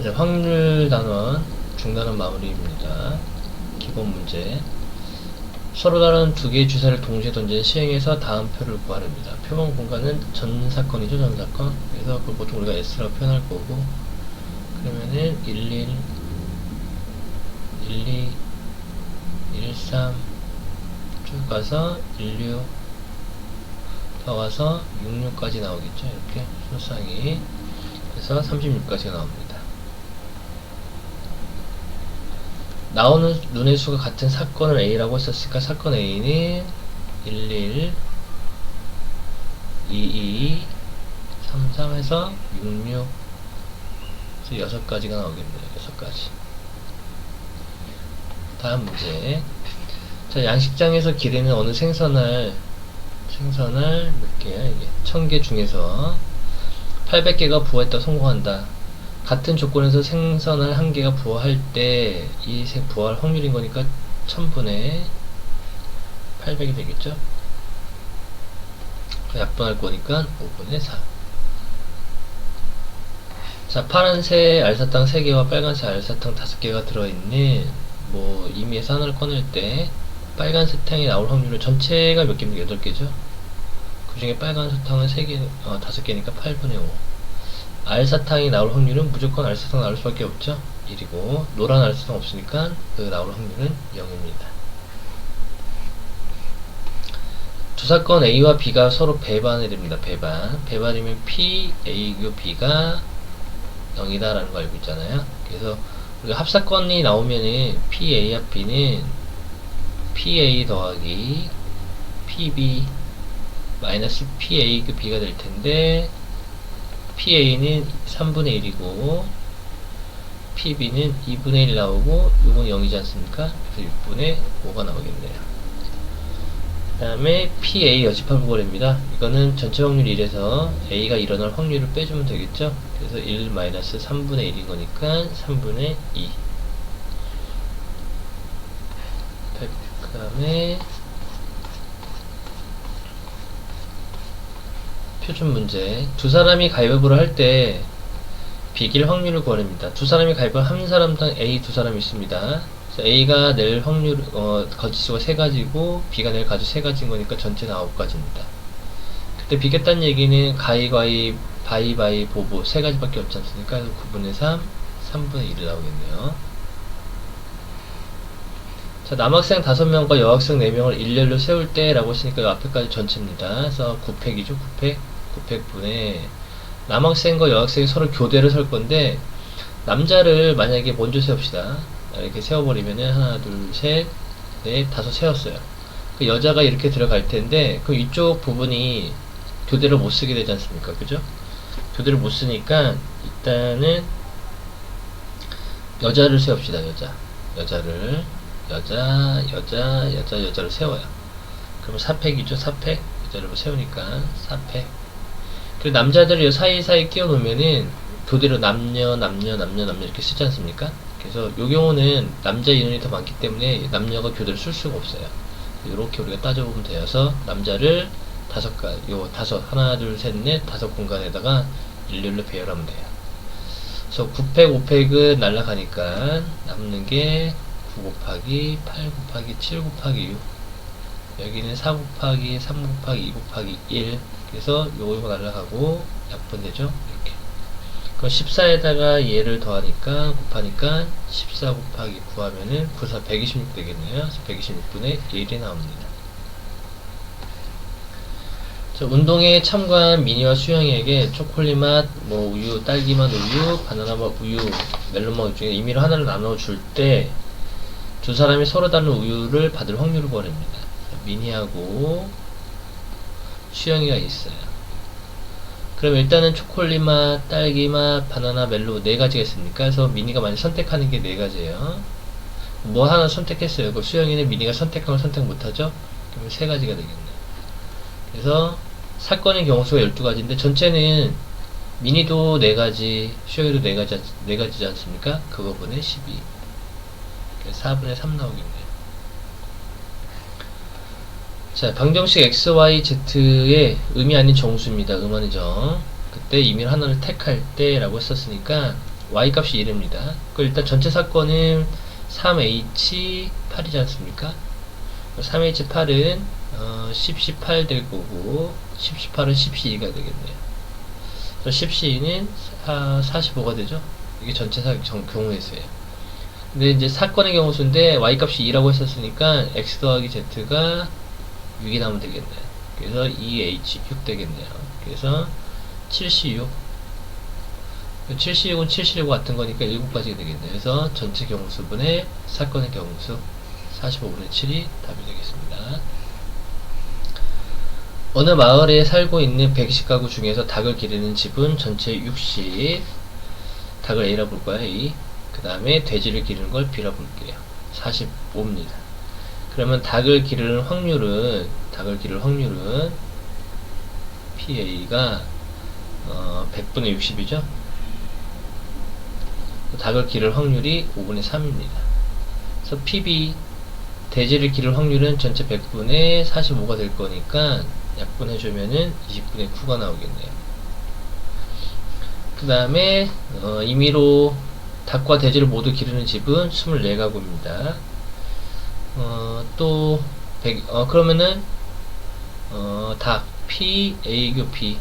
이제 확률 단원 중단원 마무리입니다. 기본 문제. 서로 다른 두 개의 주사를 동시에 던진 시행해서 다음 표를 구하랍니다. 표본 공간은 전 사건이죠, 전 사건. 그래서 그걸 보통 우리가 S라고 표현할 거고, 그러면은 11, 12, 13, 쭉 가서 16, 더 가서 66까지 나오겠죠, 이렇게 순상이. 그래서 36까지가 나옵니다. 나오는 눈의 수가 같은 사건을 A라고 했었으니까 사건 A는 11, 22, 33 해서 66 그래서 6가지가 나오겠네요. 6가지. 다음 문제. 자 양식장에서 기르는 어느 생선알 생선알 몇 개야 이게? 1000개 중에서 800개가 부화했다 성공한다 같은 조건에서 생선을 한 개가 부화할 때 이 부화할 확률인 거니까 1000분의 800이 되겠죠? 약분할 거니까 5분의 4. 자, 파란색 알사탕 3개와 빨간색 알사탕 5개가 들어있는 뭐 임의에서 하나를 꺼낼 때 빨간 사탕이 나올 확률은 전체가 몇 개입니까? 8개죠? 그 중에 빨간 사탕은 3개, 어, 5개니까 8분의 5. 알사탕이 나올 확률은 무조건 알사탕 나올 수밖에 없죠. 1이고 노란 알사탕 없으니까 그 나올 확률은 0입니다. 두 사건 A와 B가 서로 배반이 됩니다. 배반. 배반이면 P, A, B가 0이다 라는 거 알고 있잖아요. 그래서 우리가 합사건이 나오면은 P, A와 B는 PA 더하기 PB 마이너스 PA 그 B가 될 텐데 PA는 3분의 1이고 PB는 2분의 1 나오고 이건 0이지 않습니까? 그래서 6분의 5가 나오겠네요. 그 다음에 PA 여집합 부거리입니다. 이거는 전체 확률 1에서 A가 일어날 확률을 빼주면 되겠죠? 그래서 1 마이너스 3분의 1인 거니까 3분의 2. 그 다음에 표준 문제. 두 사람이 가위바위보를 할 때 비길 확률을 구하랍니다. 두 사람이 가위바위보 한 사람당 A 두 사람이 있습니다. A가 낼 확률, 어, 거지수가 세 가지고 B가 낼 가지 세 가지인 거니까 전체는 아홉 가지입니다. 그때 비겼다는 얘기는 가위가위, 바위바위, 보보 세 가지밖에 없지 않습니까? 그래서 9분의 3, 3분의 1이 나오겠네요. 자, 남학생 5명과 여학생 4명을 일렬로 세울 때 라고 이 앞에까지 전체입니다. 그래서 9팩이죠, 9팩. 9팩분에 남학생과 여학생이 서로 교대를 설 건데 남자를 만약에 먼저 세웁시다. 이렇게 세워버리면은 하나, 둘, 셋, 넷, 다섯 세웠어요. 그 여자가 이렇게 들어갈 텐데 그 이쪽 부분이 교대를 못 쓰게 되지 않습니까? 그죠? 교대를 못 쓰니까 일단은 여자를 세웁시다. 여자, 여자를 여자, 여자, 여자, 여자를 세워요. 그러면 4팩이죠. 4팩. 여자를 세우니까 4팩. 그리고 남자들을 사이사이 끼워 놓으면은 교대로 남녀, 남녀, 남녀, 남녀 이렇게 쓰지 않습니까? 그래서 요 경우는 남자 인원이 더 많기 때문에 남녀가 교대를 쓸 수가 없어요. 이렇게 우리가 따져보면 되어서 남자를 다섯 가, 요 다섯, 하나, 둘, 셋, 넷, 다섯 공간에다가 일렬로 배열하면 돼요. 그래서 9팩, 5팩은 날라가니까 남는 게 9 곱하기 8 곱하기 7 곱하기 6 여기는 4 곱하기 3 곱하기 2 곱하기 1 그래서 요거 이거 날라가고 약분 되죠? 이렇게. 그럼 14에다가 얘를 더하니까 곱하니까 14 곱하기 9 하면은 9사 126 되겠네요. 그래서 126분의 1이 나옵니다. 자, 운동에 참가한 미니와 수영이에게 초콜릿 맛, 뭐 우유, 딸기 맛 우유, 바나나 맛 우유, 멜론 맛 우유 중에 임의로 하나를 나눠 줄 때 두 사람이 서로 다른 우유를 받을 확률을 구하랍니다. 미니하고 수영이가 있어요. 그럼 일단은 초콜릿 맛, 딸기 맛, 바나나, 멜로 네 가지가 있으니까 그래서 미니가 만약 선택하는 게 네 가지예요. 뭐 하나 선택했어요. 그 수영이는 미니가 선택하면 선택 못하죠? 그러면 세 가지가 되겠네요. 그래서 사건의 경우수가 12가지인데 전체는 미니도 4가지, 수영이도 4가지, 4가지지 않습니까? 그거 분의 12. 4분의 3 나오겠네요. 자, 방정식 x, y, z의 의미 아닌 정수입니다. 음원의 정. 그때 임의로 하나를 택할 때 라고 했었으니까 y 값이 1입니다. 그 일단 전체 사건은 3h8이지 않습니까? 3h8은 어, 10, 18 될 거고 10, 18은 10c2가 되겠네요. 그래서 10c는 45가 되죠. 이게 전체 사 정, 경우의 수예요. 근데 이제 사건의 경우 수인데 y 값이 2라고 했었으니까 x 더하기 z가 6이 나오면 되겠네요. 그래서 2h 6 되겠네요. 그래서 7c6 76은 76과 같은 거니까 7가지가 되겠네요. 그래서 전체 경우수분의 사건의 경우수 45분의 7이 답이 되겠습니다. 어느 마을에 살고 있는 120가구 중에서 닭을 기르는 집은 전체 60 닭을 A라 볼 거야 A 그 다음에 돼지를 기르는 걸 B라 볼게요 45입니다 그러면 닭을 기르는 확률은 닭을 기를 확률은 PA가 어, 100분의 60이죠 닭을 기를 확률이 5분의 3입니다 그래서 PB 돼지를 기를 확률은 전체 100분의 45가 될 거니까 약분해주면은 20분의 9가 나오겠네요. 그 다음에 어, 임의로 닭과 돼지를 모두 기르는 집은 24가구입니다. 어, 또 100, 어, 그러면은 어, 닭 P, A 교 P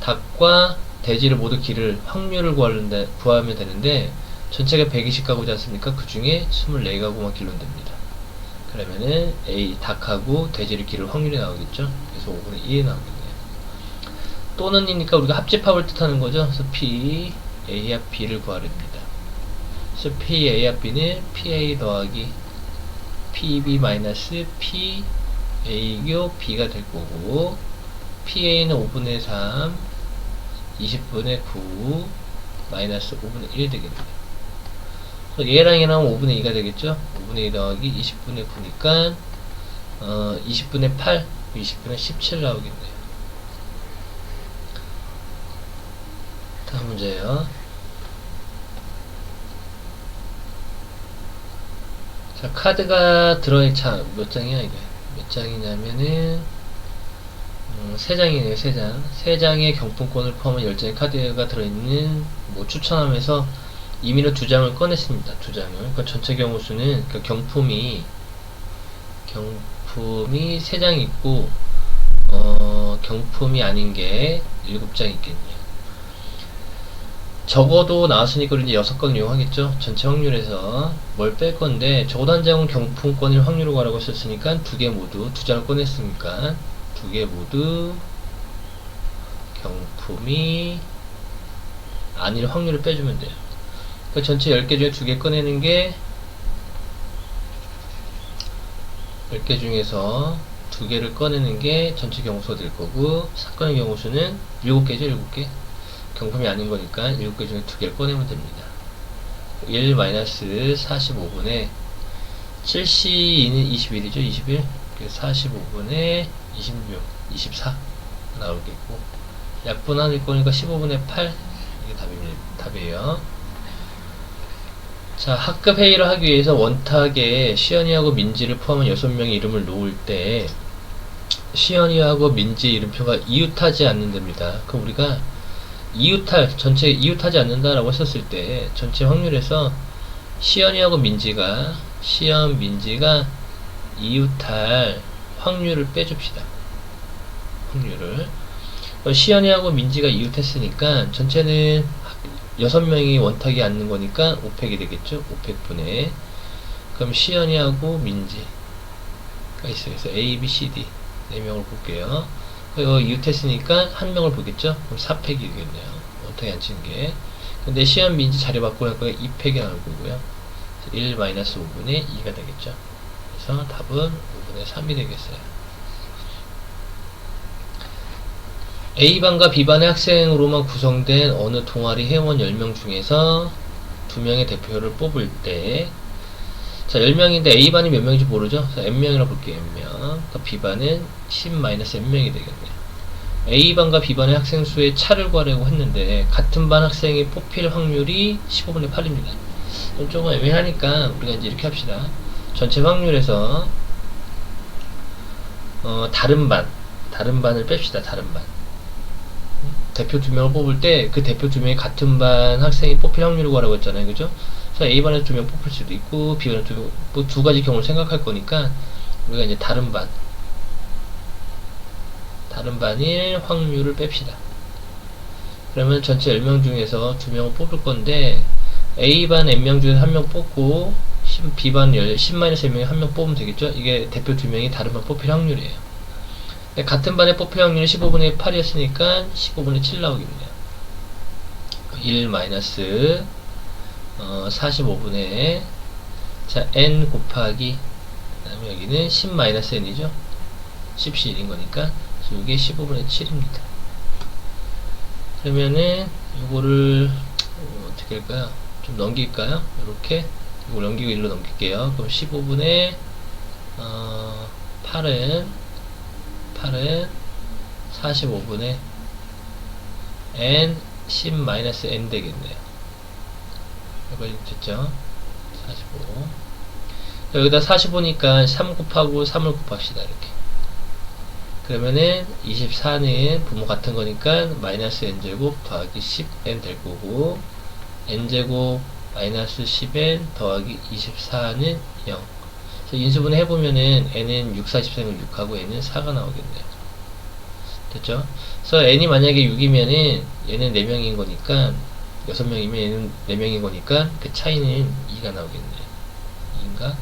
닭과 돼지를 모두 기를 확률을 구하는데, 구하면 되는데 전체가 120가구지 않습니까? 그 중에 24가구만 기르면 됩니다. 그러면은 A 닭하고 돼지를 기를 확률이 나오겠죠. 그래서 5분의 2에 나오겠네요. 또는이니까 우리가 합집합을 뜻하는 거죠. 그래서 P A와 B를 구하렵니다. 그래서 P A와 B는 PA 더하기 PB 마이너스 P A교 B가 될 거고 PA는 5분의 3 20분의 9 마이너스 5분의 1 되겠네요. 얘랑 얘랑 5분의 2가 되겠죠? 5분의 2 더하기 20분의 9니까 어, 20분의 8, 20분의 17 나오겠네요. 다음 문제예요. 자, 카드가 들어있, 자, 몇 장이야, 이게? 몇 장이냐면은, 음, 3장이네요, 3장. 3장의 경품권을 포함한 10장의 카드가 들어있는, 뭐, 추천함에서 임의로 두 장을 꺼냈습니다. 두 장을. 그러니까 전체 경우 수는 그 경품이 경품이 세장 있고 어, 경품이 아닌 게 일곱 장 있겠네요. 적어도 나왔으니까 이제 여섯 건 이용하겠죠. 전체 확률에서 뭘 뺄 건데 적어도 한 장은 경품권일 확률을 구하라고 썼으니까 두 개 모두 두 장을 꺼냈으니까 두 개 모두 경품이 아닐 확률을 빼주면 돼요. 그 전체 10개 중에 2개 꺼내는 게 10개 중에서 2개를 꺼내는 게 전체 경우수가 될 거고 사건의 경우수는 7개죠 7개 경품이 아닌 거니까 7개 중에 2개를 꺼내면 됩니다. 1-45분의 7C는 21이죠 21 45분의 26 24 나오겠고 약분할 거니까 15분의 8 이게 답입니다, 답이 에요. 자, 학급 회의를 하기 위해서 원탁에 시연이하고 민지를 포함한 6명의 이름을 놓을 때 시연이하고 민지 이름표가 이웃하지 않는답니다. 그럼 우리가 이웃할, 전체 이웃하지 않는다라고 했었을 때 전체 확률에서 시연이하고 민지가 시연, 민지가 이웃할 확률을 빼줍시다. 확률을. 시연이하고 민지가 이웃했으니까 전체는 여섯 명이 원탁이 앉는 거니까 5팩이 되겠죠? 5팩분의 그럼 시연이하고 민지가 있어요. 그래서 A, B, C, D 네 명을 볼게요. 이웃했으니까 한 명을 보겠죠? 그럼 4팩이 되겠네요. 원탁이 앉힌 게. 근데 시연, 민지 자리 바꾸니까 2팩이 나올 거고요. 1 5분의 2가 되겠죠. 그래서 답은 5분의 3이 되겠어요. A반과 B반의 학생으로만 구성된 어느 동아리 회원 10명 중에서 2명의 대표를 뽑을 때 자, 10명인데 A반이 몇 명인지 모르죠? 그래서 N명이라고 볼게요, N명. 그러니까 B반은 10-N명이 되겠네요. A반과 B반의 학생 수의 차를 구하려고 했는데 같은 반 학생이 뽑힐 확률이 15분의 8입니다. 좀 조금 애매하니까 우리가 이제 이렇게 합시다. 전체 확률에서 어, 다른 반, 다른 반을 뺍시다. 다른 반. 대표 두 명을 뽑을 때 그 대표 두 명이 같은 반 학생이 뽑힐 확률을 구하라고 했잖아요. 그죠? 그래서 A반에서 두명 뽑힐 수도 있고 B반에서 두, 명, 뭐두 가지 경우를 생각할 거니까 우리가 이제 다른 반 다른 반일 확률을 뺍시다. 그러면 전체 10명 중에서 두 명을 뽑을 건데 A반 N명 중에서 한명 뽑고 신- B반 10-1명이 한명 뽑으면 되겠죠? 이게 대표 두 명이 다른 반 뽑힐 확률이에요. 같은 반에 뽑힐 확률이 15분의 8이었으니까 15분의 7 나오겠네요. 1 마이너스 어, 45분의 자 n 곱하기 그 다음에 여기는 10 마이너스 n이죠. 10시 1인 거니까 이게 15분의 7입니다. 그러면은 이거를 어, 어떻게 할까요? 좀 넘길까요? 이렇게 이걸 넘기고 1로 넘길게요. 그럼 15분의 어, 8은 8은 45분의 n 10 마이너스 n 되겠네요. 이거 됐죠? 45. 여기다 45니까 3 곱하고 3을 곱합시다. 이렇게. 그러면은 24는 부모 같은 거니까 마이너스 n제곱 더하기 10n 될 거고 n제곱 마이너스 10n 더하기 24는 0 그래서 인수분 해보면은 n은 6, 4, 14는 6하고 n은 4가 나오겠네요 됐죠? 그래서 n이 만약에 6이면은 얘는 4명인 거니까 6명이면 얘는 4명인 거니까 그 차이는 2가 나오겠네요 2인가?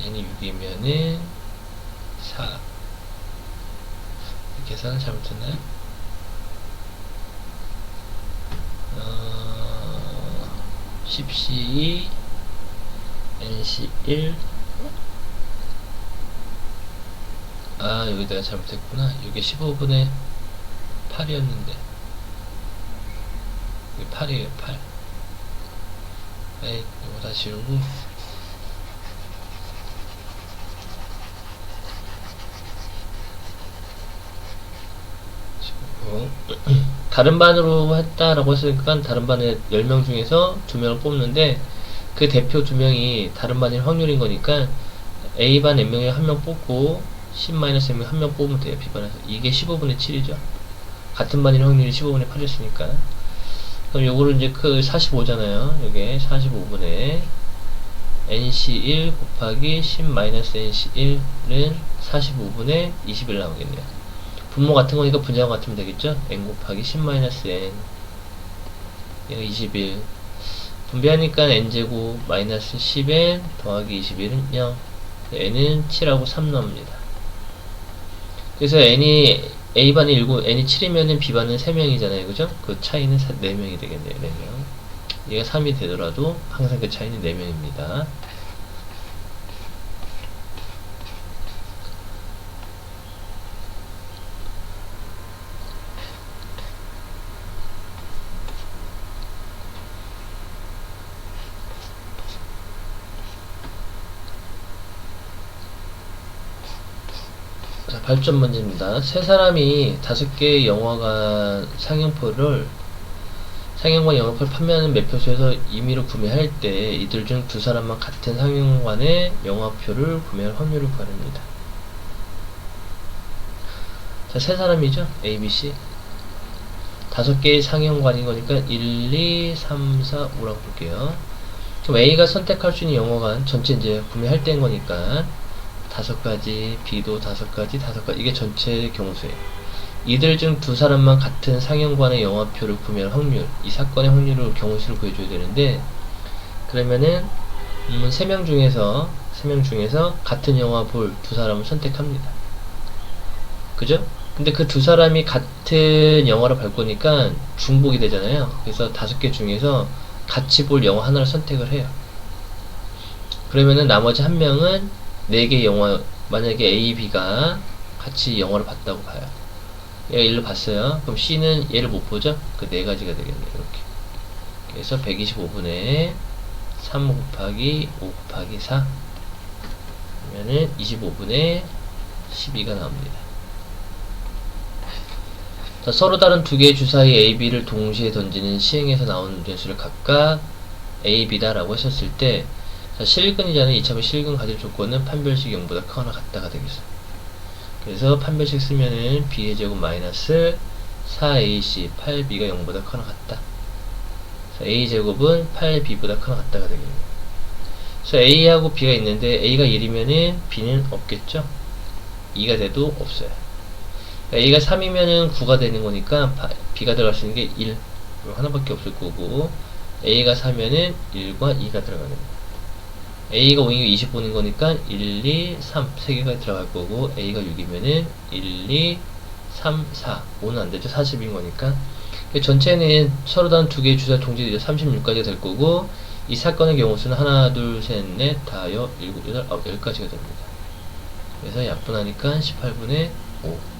n이 6이면은 4 계산을 잘못했나요? 어, 10C NC 1 아, 여기 내가 잘못했구나. 이게 15분의 8이었는데. 이게 8이에요, 8. 에이, 이거 다 지우고. 어, 다른 반으로 했다라고 했으니까 다른 반에 10명 중에서 2명을 뽑는데 그 대표 2명이 다른 반일 확률인 거니까 A반 N명에 한명 뽑고 10-N명 한명 뽑으면 돼요 B반에서 이게 15분의 7이죠 같은 반일 확률이 15분의 8이었으니까 그럼 요거를 이제 그 45잖아요. 요게 45분의 NC1 곱하기 10-NC1은 45분의 21 나오겠네요. 분모 같은 거니까 분자가 같으면 되겠죠? n 곱하기 10-n 얘가 21 분배하니까 n제곱 마이너스 10n 더하기 21은 0 n은 7하고 3 나옵니다. 그래서 n이 a반이 7, n이 7이면은 b반은 3명이잖아요. 그죠? 그 차이는 4명이 되겠네요. 4명. 얘가 3이 되더라도 항상 그 차이는 4명입니다 발전 문제입니다. 세 사람이 다섯 개의 영화관 상영표를 상영관 영화표를 판매하는 매표소에서 임의로 구매할 때 이들 중 두 사람만 같은 상영관의 영화표를 구매할 확률을 구합니다. 자, 세 사람이죠? A, B, C. 다섯 개의 상영관인 거니까 1, 2, 3, 4, 5라고 볼게요. 그럼 A가 선택할 수 있는 영화관 전체 이제 구매할 때인 거니까 다섯 가지, B도 다섯 가지, 다섯 가지. 이게 전체 경우수예요. 이들 중 두 사람만 같은 상영관의 영화표를 구매할 확률, 이 사건의 확률을 경우수를 구해줘야 되는데, 그러면은, 음, 세 명 중에서, 세 명 중에서 같은 영화 볼 두 사람을 선택합니다. 그죠? 근데 그 두 사람이 같은 영화를 볼 거니까 중복이 되잖아요. 그래서 다섯 개 중에서 같이 볼 영화 하나를 선택을 해요. 그러면은 나머지 한 명은 네 개 영화 만약에 A, B가 같이 영화를 봤다고 봐요. 얘가 일로 봤어요. 그럼 C는 얘를 못 보죠? 그 네 가지가 되겠네요. 이렇게. 그래서 125분의 3 곱하기 5 곱하기 4 그러면은 25분의 12가 나옵니다. 자, 서로 다른 두 개의 주사위 A, B를 동시에 던지는 시행에서 나오는 변수를 각각 A, B다라고 했었을 때 자, 실근이 자는 이참에 실근 가질 조건은 판별식 0보다 크거나 같다가 되겠어. 그래서 판별식 쓰면은 B의 제곱 마이너스 4ac 8b가 0보다 커나 같다. 그래서 a제곱은 8b보다 커나 같다가 되겠네요. 그래서 a하고 b가 있는데 a가 1이면은 b는 없겠죠? 2가 돼도 없어요. 그러니까 a가 3이면은 9가 되는 거니까 바- b가 들어갈 수 있는 게 1. 이거 하나밖에 없을 거고 a가 4면은 1과 2가 들어가는 거예요. A가 5이면 20 보는 거니까 1, 2, 3 3개가 들어갈 거고 a가 6이면은 1, 2, 3, 4 5는 안 되죠? 40인 거니까. 그 전체는 서로 다른 두 개의 주사 동질이죠 36까지가 될 거고 이 사건의 경우 수는 하나 둘셋넷 다여 일곱 여덟 아홉 열까지가 됩니다. 그래서 약분하니까 18분의 5